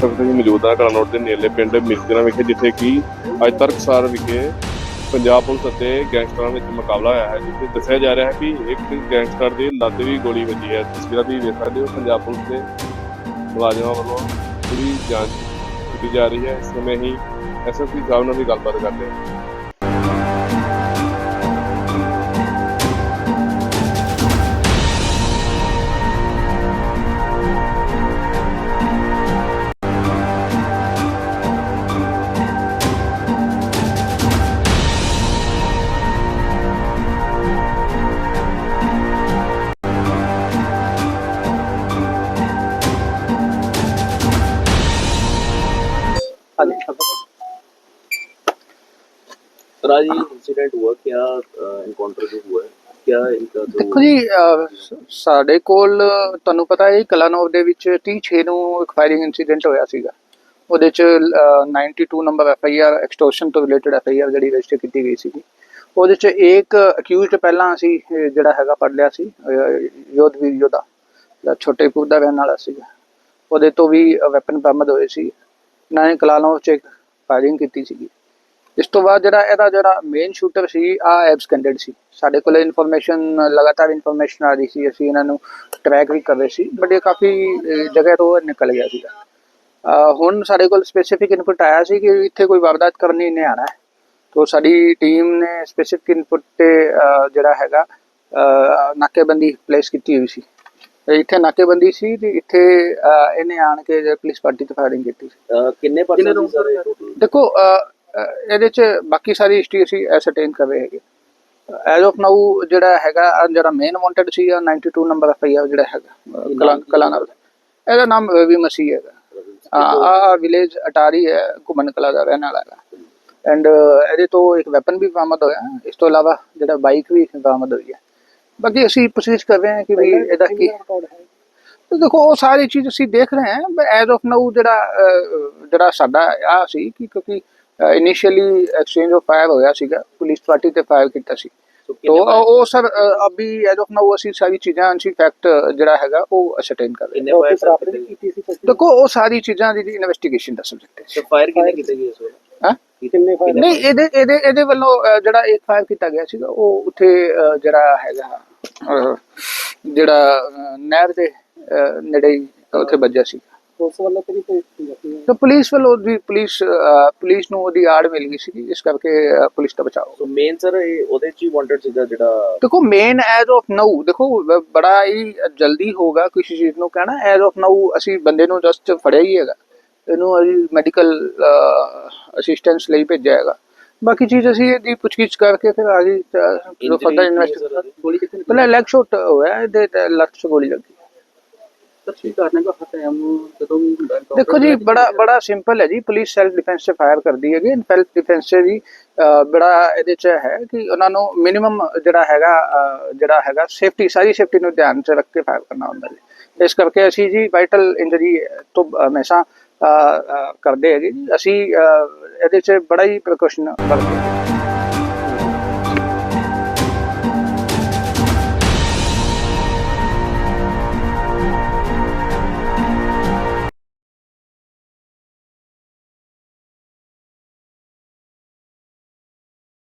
ਇਸ ਵਕਤ ਅਸੀਂ ਮੌਜੂਦ ਹਾਂ ਕਲਾਨੌਰ ਦੇ ਨੇੜੇ ਪਿੰਡ ਮਿਰਜਣਾ ਵਿਖੇ, ਜਿੱਥੇ ਕਿ ਅੱਜ ਤਰਕਸਾਰ ਵਿਖੇ ਪੰਜਾਬ ਪੁਲਿਸ ਅਤੇ ਗੈਂਗਸਟਰਾਂ ਵਿੱਚ ਮੁਕਾਬਲਾ ਹੋਇਆ ਹੈ, ਜਿੱਥੇ ਦੱਸਿਆ ਜਾ ਰਿਹਾ ਹੈ ਕਿ ਇੱਕ ਗੈਂਗਸਟਰ ਦੀ ਲੱਤ ਵੀ ਗੋਲੀ ਵੱਜੀ ਹੈ। ਤਸਵੀਰਾਂ ਤੁਸੀਂ ਵੇਖ ਸਕਦੇ ਹੋ, ਪੰਜਾਬ ਪੁਲਿਸ ਦੇ ਮੁਲਾਜ਼ਮਾਂ ਵੱਲੋਂ ਪੂਰੀ ਜਾਂਚ ਕੀਤੀ ਜਾ ਰਹੀ ਹੈ। ਇਸ ਸਮੇਂ ਹੀ ਐਸਐਸਪੀ ਸਾਹਿਬ ਨਾਲ ਵੀ ਗੱਲਬਾਤ ਕਰਦੇ ਹਾਂ। राज ये इंसिडेंट हुआ क्या इनकाउंटर जो हुआ है क्या इनका जो ਦੇਖੋ ਜੀ ਅਹ, ਸ- ਸਾਡੇ ਕੋਲ ਤੁਹਾਨੂੰ ਪਤਾ ਹੈ ਕਲਾਨੌਰ ਦੇ ਵਿੱਚ 30 ਨੂੰ ਇੱਕ ਫਾਇਰਿੰਗ ਇਨਸੀਡੈਂਟ ਹੋਇਆ ਸੀਗਾ ਉਹਦੇ ਚ ਅਹ, 92 number F I R extortion ਤੋਂ ਰਿਲੇਟਡ ਐਫ ਆਈ ਆਰ ਜਿਹੜੀ ਰਜਿਸਟਰ ਕੀਤੀ ਗਈ ਸੀਗੀ ਉਹਦੇ ਚ ਇੱਕ ਅਕਿਊਜ਼ਡ ਪਹਿਲਾਂ ਅਸੀਂ ਅਹ, ਜਿਹੜਾ ਹੈਗਾ ਪੜ ਲਿਆ ਸੀ ਅਹ, ਯੋਧਵੀਰ ਯੋਧਾ ਜਿਹੜਾ ਛੋਟੇ ਪੁਰ ਦਾ ਰਹਿਣ ਵਾਲਾ ਸੀਗਾ ਉਹਦੇ ਤੋਂ ਵੀ ਵੈਪਨ ਬਰਾਮਦ ਹੋਏ ਸੀ ਇਹਨਾਂ ਨੇ ਕਲਾਨੌਰ ਚ ਫਾਇਰਿੰਗ ਕੀਤੀ ਸੀਗੀ। ਇਸ ਤੋਂ ਬਾਅਦ ਜਿਹੜਾ ਇਹਦਾ ਜਿਹੜਾ ਮੇਨ ਸ਼ੂਟਰ ਸੀ ਆ ਐਬਸਕੈਂਡਡ ਸੀ। ਸਾਡੇ ਕੋਲ ਇਨਫੋਰਮੇਸ਼ਨ ਲਗਾਤਾਰ ਇਨਫੋਰਮੇਸ਼ਨ ਆ ਰਹੀ ਸੀ। ਅਸੀਂ ਇਹਨਾਂ ਨੂੰ ਟਰੈਕ ਵੀ ਕਰ ਰਹੇ ਸੀ ਬਟ ਇਹ ਕਾਫੀ ਜਗ੍ਹਾ ਤੋਂ ਇਹ ਨਿਕਲ ਗਿਆ ਸੀਗਾ। ਹੁਣ ਸਾਡੇ ਕੋਲ ਸਪੈਸੀਫਿਕ ਇਨਪੁਟ ਆਇਆ ਸੀ ਕਿ ਇੱਥੇ ਕੋਈ ਵਾਰਦਾਤ ਕਰਨੀ ਨਹੀਂ ਆਣਾ ਹੈ। ਤੋਂ ਸਾਡੀ ਟੀਮ ਨੇ ਸਪੈਸੀਫਿਕ ਇਨਪੁਟ ਤੇ ਜਿਹੜਾ ਹੈਗਾ ਨਾਕੇਬੰਦੀ ਪਲੇਸ ਕੀਤੀ ਹੋਈ ਸੀ। ਇੱਥੇ ਨਾਕੇਬੰਦੀ ਸੀ ਤੇ ਇੱਥੇ ਇਹਨੇ ਆਣ ਕੇ ਜੇ ਪੁਲਿਸ ਪਾਰਟੀ ਤੇ ਫਾਇਰਿੰਗ ਕੀਤੀ ਸੀ। ਕਿੰਨੇ ਪਰਸਨ ਦੇਖੋ ਇਹਦੇ ਚ ਬਾਕੀ ਸਾਰੀ ਹਿਸਟਰੀ ਅਸੀਂ ਐਸਰਟੇਨ ਕਰ ਰਹੇ ਹੈਗੇ। ਐਜ਼ ਆਫ ਨਾਊ ਜਿਹੜਾ ਹੈਗਾ ਜਿਹੜਾ ਮੇਨ ਵਾਂਟਡ ਸੀ 92 ਨੰਬਰ ਐਫ ਆਈ ਜਿਹੜਾ ਹੈਗਾ ਕਲਾਂ ਨਾਲ ਇਹਦਾ ਨਾਮ ਰਵੀ ਮਸੀਹ ਹੈਗਾ। ਆ ਵਿਲੇਜ ਅਟਾਰੀ ਹੈ ਘੁੰਮਣ ਕਲਾ ਦਾ ਰਹਿਣ ਵਾਲਾ ਹੈਗਾ। ਐਂਡ ਇਹਦੇ ਤੋਂ ਇੱਕ ਵੈਪਨ ਵੀ ਬਰਾਮਦ ਹੋਇਆ। ਇਸ ਤੋਂ ਇਲਾਵਾ ਜਿਹੜਾ ਬਾਈਕ ਵੀ ਬਰਾਮਦ ਹੋਈ ਹੈ। ਬਾਕੀ ਅਸੀਂ ਪ੍ਰੋਸੈਸ ਕਰ ਰਹੇ ਹਾਂ ਕਿ ਵੀ ਇਹਦਾ ਕੀ ਤੇ ਦੇਖੋ ਉਹ ਸਾਰੀ ਚੀਜ਼ ਅਸੀਂ ਦੇਖ ਰਹੇ ਹਾਂ ਬਟ ਐਜ਼ ਆਫ ਨਾਊ ਜਿਹੜਾ ਜਿਹੜਾ ਸਾਡਾ ਆ ਸੀ ਕਿ ਕਿਉਂਕਿ ਇਨੀਸ਼ੀਅਲੀ ਐਕਸਚੇਂਜ ਆਫ ਫਾਇਰ ਹੋਇਆ ਸੀਗਾ ਪੁਲਿਸ ਪਾਰਟੀ ਤੇ ਫਾਇਰ ਕੀਤਾ ਸੀ। ਤੋ ਉਹ ਸਰ ਅਭੀ ਐਜ਼ ਆਫ ਨਾਊ ਅਸੀਂ ਸਾਰੀ ਚੀਜ਼ਾਂ ਅਸੀਂ ਫੈਕਟ ਜਿਹੜਾ ਹੈਗਾ ਉਹ ਅਸਰਟੇਨ ਕਰ ਰਹੇ ਹਾਂ। ਦੇਖੋ ਉਹ ਸਾਰੀ ਚੀਜ਼ਾਂ ਦੀ ਇਨਵੈਸਟੀਗੇਸ਼ਨ ਦਾ ਸਬਜੈਕਟ ਹੈ। ਸੋ ਫਾਇਰ ਕਿਹਨੇ ਕੀਤੀ ਗਈ ਇਸ ਹਾਂ? ਨਹੀਂ ਇਹਦੇ ਇਹਦੇ ਇਹਦੇ ਵੱਲੋਂ ਜਿਹੜਾ ਇੱਕ ਫਾਇਰ ਕੀਤਾ ਗਿਆ ਸੀਗਾ ਉਹ ਉੱਥੇ ਜਿਹੜਾ ਹੈਗਾ ਜਿਹੜਾ ਨਹਿਰ ਦੇ ਨੇੜੇ ਹੀ ਉੱਥੇ ਵੱਜਿਆ ਸੀ। ਉਸ ਵੱਲੋਂ ਤੇਰੀ ਕੋਈ ਤਾਂ ਪੁਲਿਸ ਵੱਲੋਂ ਦੀ ਪੁਲਿਸ ਪੁਲਿਸ ਨੂੰ ਉਹਦੀ ਆੜ ਮਿਲ ਗਈ ਸੀ ਇਸ ਕਰਕੇ ਪੁਲਿਸ ਦਾ ਬਚਾਓ ਸੋ ਮੇਨ ਸਰ ਉਹਦੇ ਚ ਹੀ ਵਾਂਟਡ ਸੀਗਾ ਜਿਹੜਾ ਦੇਖੋ ਮੇਨ ਐਜ਼ ਆਫ ਨਾਊ ਦੇਖੋ ਬੜਾ ਹੀ ਜਲਦੀ ਹੋਗਾ ਕਿਸੇ ਚੀਜ਼ ਨੂੰ ਕਹਿਣਾ। ਐਜ਼ ਆਫ ਨਾਊ ਅਸੀਂ ਬੰਦੇ ਨੂੰ ਜਸਟ ਫੜਿਆ ਹੀ ਹੈਗਾ। ਇਹਨੂੰ ਅਸੀਂ ਮੈਡੀਕਲ ਅਸਿਸਟੈਂਸ ਲਈ ਭੇਜਿਆ ਹੈਗਾ। ਬਾਕੀ ਚੀਜ਼ ਅਸੀਂ ਇਹਦੀ ਪੁੱਛਗਿੱਛ ਕਰਕੇ ਫਿਰ ਆਗੇ ਜੋ ਫਰਦਰ ਇਨਵੈਸਟੀਗੇਸ਼ਨ ਗੋਲੀ ਕਿਤਨੇ ਪਹਿਲਾਂ ਲੈਗ ਸ਼ਾਟ ਹੋਇਆ ਇਹਦੇ ਤੇ ਲੱਤ 'ਚ ਗੋਲੀ ਲੱਗੀ। ਦੇਖੋ ਜੀ ਬੜਾ ਬੜਾ ਸਿੰਪਲ ਹੈ ਜੀ ਪੁਲਿਸ ਸੈਲਫ ਡਿਫੈਂਸ ਤੇ ਫਾਇਰ ਕਰਦੀ ਹੈਗੀ ਸੈਲਫ ਡਿਫੈਂਸ 'ਚ ਵੀ ਬੜਾ ਇਹਦੇ 'ਚ ਹੈ ਕਿ ਉਹਨਾਂ ਨੂੰ ਮਿਨੀਮਮ ਜਿਹੜਾ ਹੈਗਾ ਜਿਹੜਾ ਹੈਗਾ ਸੇਫਟੀ ਸਾਰੀ ਸੇਫਟੀ ਨੂੰ ਧਿਆਨ 'ਚ ਰੱਖ ਕੇ ਫਾਇਰ ਕਰਨਾ ਹੁੰਦਾ ਜੀ। ਇਸ ਕਰਕੇ ਅਸੀਂ ਜੀ ਵਾਈਟਲ ਇੰਜਰੀ ਤੋਂ ਹਮੇਸ਼ਾ ਕਰਦੇ ਹੈਗੇ ਜੀ। ਅਸੀਂ ਇਹਦੇ 'ਚ ਬੜਾ ਹੀ ਪ੍ਰੀਕਾਸ਼ਨ ਵਰਤਦੇ